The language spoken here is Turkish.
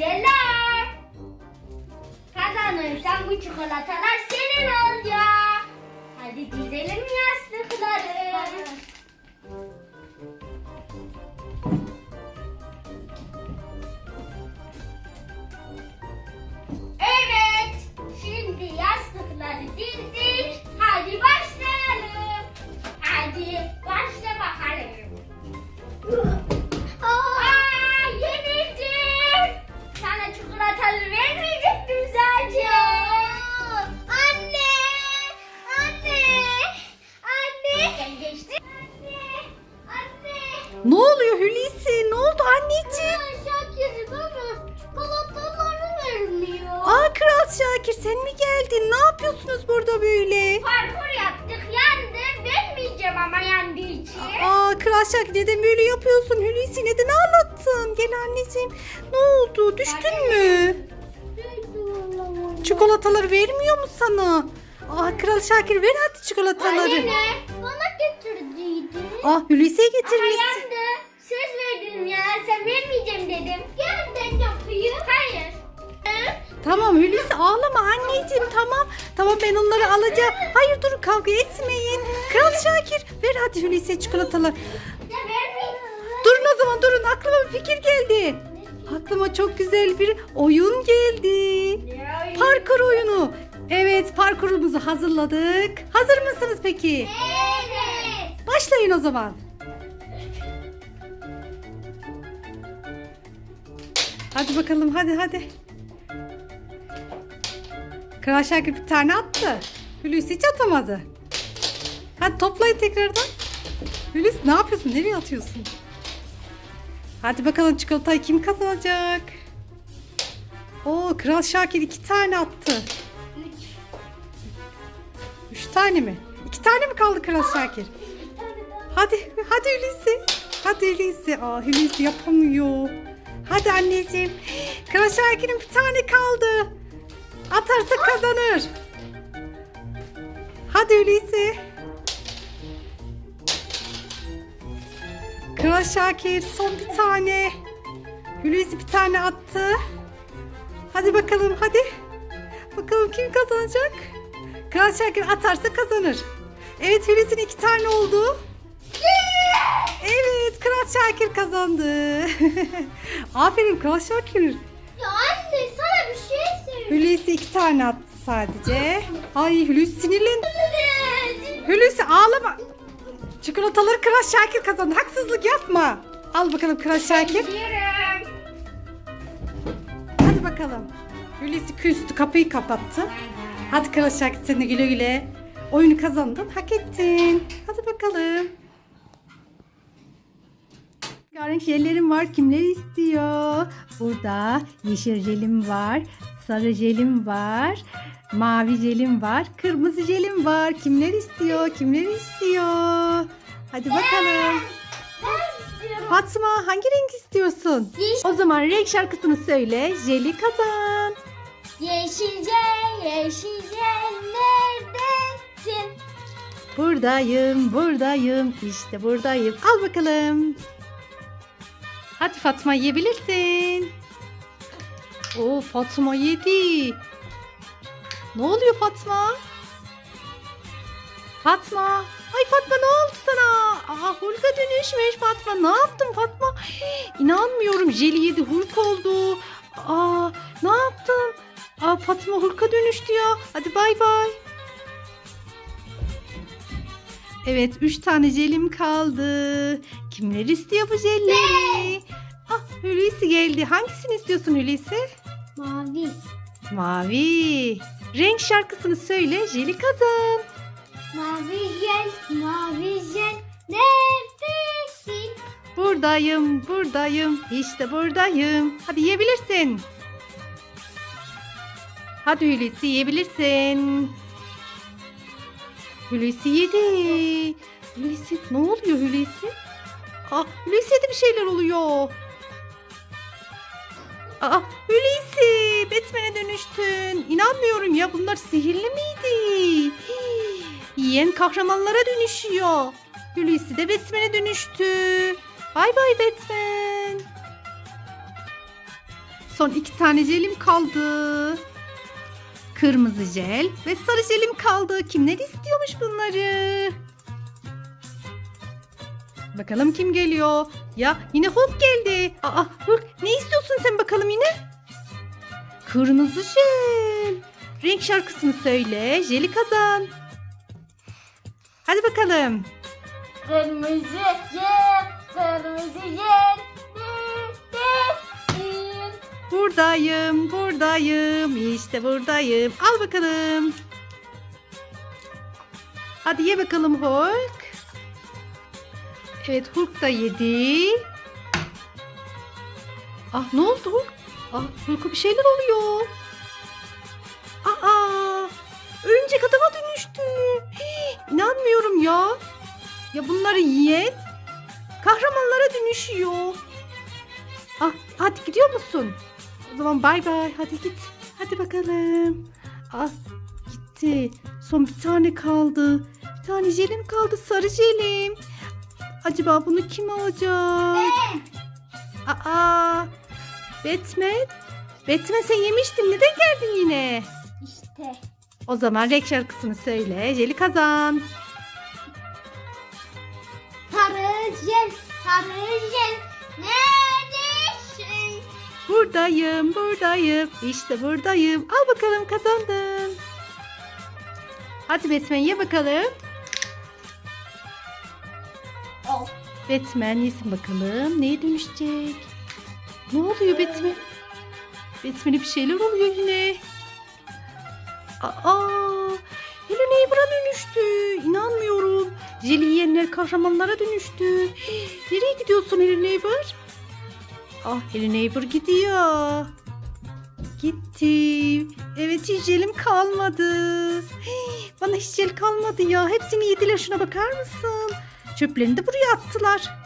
Yediler. Kazanırsan bu çikolatalar senin olacak. Hadi dizelim yastıkları. Mi geldin? Ne yapıyorsunuz burada böyle? Parkur yaptık yandı. Vermeyeceğim ama yandığı için. Aa Kral Şakir neden böyle yapıyorsun Hulusi? Neden ağlattın? Gel anneciğim. Ne oldu? Düştün mü? Çikolataları vermiyor mu sana? Aa Kral Şakir ver hadi çikolataları. Anne. Bana getirdiydi. Aa Hulusi'ye Ama getirmişsin. yandı. Söz verdim ya. Sen vermeyeceğim dedim. Yerden yapayım. Tamam Hulusi ağlama anneciğim tamam. Tamam ben onları alacağım. Hayır durun kavga etmeyin. Kral Şakir ver hadi Hulusi'ye çikolatalar. Durun o zaman durun aklıma bir fikir geldi. Aklıma çok güzel bir oyun geldi. Parkur oyunu. Evet parkurumuzu hazırladık. Hazır mısınız peki? Evet. Başlayın o zaman. Hadi bakalım hadi hadi. Kral Şakir bir tane attı. Hulusi hiç atamadı. Hadi toplayın tekrardan. Hulusi ne yapıyorsun? Nereye atıyorsun? Hadi bakalım çikolatayı kim kazanacak? Oo Kral Şakir iki tane attı. Üç tane mi? İki tane mi kaldı Kral Şakir? Hadi, hadi Hulusi. Hadi Hulusi. Aa Hulusi yapamıyor. Hadi anneciğim. Kral Şakir'in bir tane kaldı. Atarsa kazanır. Hadi Hulusi. Kral Şakir son bir tane. Hulusi bir tane attı. Hadi bakalım hadi. Bakalım kim kazanacak? Kral Şakir atarsa kazanır. Evet Hulusi'nin iki tane oldu. Evet Kral Şakir kazandı. Aferin Kral Şakir. Hulusi iki tane attı sadece. Ay Hulusi sinirlendi. Hulusi ağlama. Çikolataları Kral Şakir kazandı. Haksızlık yapma. Al bakalım Kral Şakir. Hadi bakalım. Hulusi küstü kapıyı kapattı. Hadi Kral Şakir sen de güle güle. Oyunu kazandın hak ettin. Hadi bakalım. Rengarenk jellerim var. Kimler istiyor? Burada yeşil jelim var. Sarı jelim var. Mavi jelim var. Kırmızı jelim var. Kimler istiyor? Kimler istiyor? Hadi bakalım. Ben istiyorum. Fatma hangi renk istiyorsun? Yeşil. O zaman renk şarkısını söyle. Jeli kazan. Yeşilce, yeşilce neredesin? Buradayım, buradayım. İşte buradayım. Al bakalım. Hadi Fatma yiyebilirsin. Oo Fatma yedi. Ne oluyor Fatma? Fatma. Ay Fatma ne oldu sana? Aa Hulk'a dönüşmüş Fatma. Ne yaptın Fatma? Hii, İnanmıyorum. Jeli yedi Hulk oldu. Aa ne yaptın? Aa Fatma Hulk'a dönüştü ya. Hadi bay bay. Evet, üç tane jelim kaldı. Kimler istiyor bu jelleri? Ah, Hulusi geldi. Hangisini istiyorsun Hulusi? Mavi. Mavi. Renk şarkısını söyle, jeli kazan. Mavi jel, mavi jel neredesin? Buradayım, buradayım, işte buradayım. Hadi yiyebilirsin. Hadi Hulusi yiyebilirsin. Hulusi yedi. Hulusi ne oluyor Hulusi? Ah Hulusi'ye de bir şeyler oluyor. Aa Hulusi Batman'e İnanmıyorum ya bunlar sihirli miydi? Hii, Yiyen kahramanlara dönüşüyor. Hulusi de Batman'e dönüştü. Bay bay Batman. Son iki tane jelim kaldı. Kırmızı jel ve sarı jelim kaldı. Kimler istiyormuş bunları? Bakalım kim geliyor? Ya yine Hulk geldi. Aa Hulk ne istiyorsun sen bakalım yine? Kırmızı jel. Renk şarkısını söyle. Jeli kazan. Hadi bakalım. Kırmızı jel, kırmızı jel. Buradayım, buradayım. İşte buradayım. Al bakalım. Hadi ye bakalım Hulk. Evet Hulk da yedi. Ah ne oldu Hulk? Ah Hulk'a bir şeyler oluyor. Aa örümcek adama dönüştü. Hii, inanmıyorum ya. Ya bunları yiyen kahramanlara dönüşüyor. Ah hadi gidiyor musun? O zaman bay bay. Hadi git. Hadi bakalım. Ah gitti. Son bir tane kaldı. Bir tane jelim kaldı. Sarı jelim. Acaba bunu kim alacak? Aa, Batman. Batman sen yemiştin. Neden geldin yine? İşte. O zaman renk şarkısını söyle. Jeli kazan. Sarı jel, sarı jel. Neredesin? Buradayım, buradayım. İşte buradayım. Al bakalım kazandın. Hadi Batman ye bakalım. Al. Batman yesin bakalım. Neye dönüşecek? Ne oluyor Batman? Batman'e bir şeyler oluyor yine. Aa, Hello Neighbor'a dönüştü. İnanmıyorum. Jelly yiyenler kahramanlara dönüştü. Nereye gidiyorsun Hello Neighbor? Ah Hello Neighbor gidiyor. Gitti. Evet hiç jelim kalmadı. Bana hiç jel kalmadı ya. Hepsini yediler şuna bakar mısın? Çöplerini de buraya attılar.